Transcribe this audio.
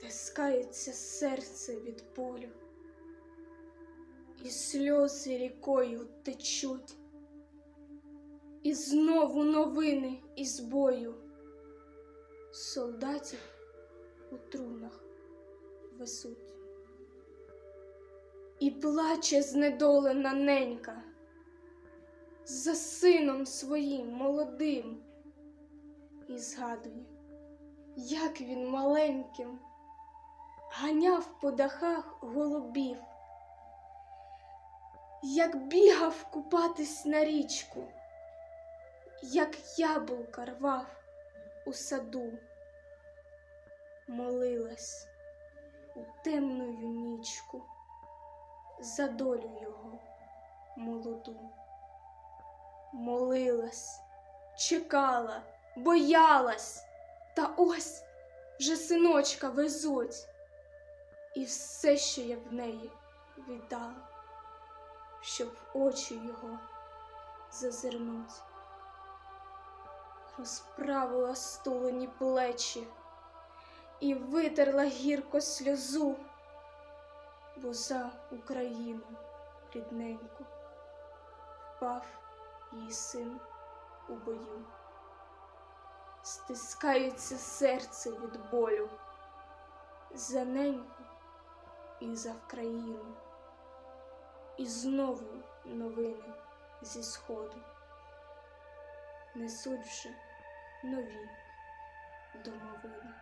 Стискається серце від болю, і сльози рікою течуть, і знову новини із бою солдатів у трунах висуть. І плаче знедолена ненька за сином своїм молодим, і згадує, як він маленьким ганяв по дахах голубів, як бігав купатись на річку, як яблука рвав у саду, молилась у темною нічку за долю його молоду. Молилась, чекала, боялась, та ось вже синочка везуть, і все, що я в неї віддала, щоб очі його зазирнуть. Розправила стулені плечі і витерла гірко сльозу, бо за Україну рідненьку впав її син у бою. Стискається серце від болю за неньку і за Вкраїну. І знову новини зі сходу несуть вже нові домовини.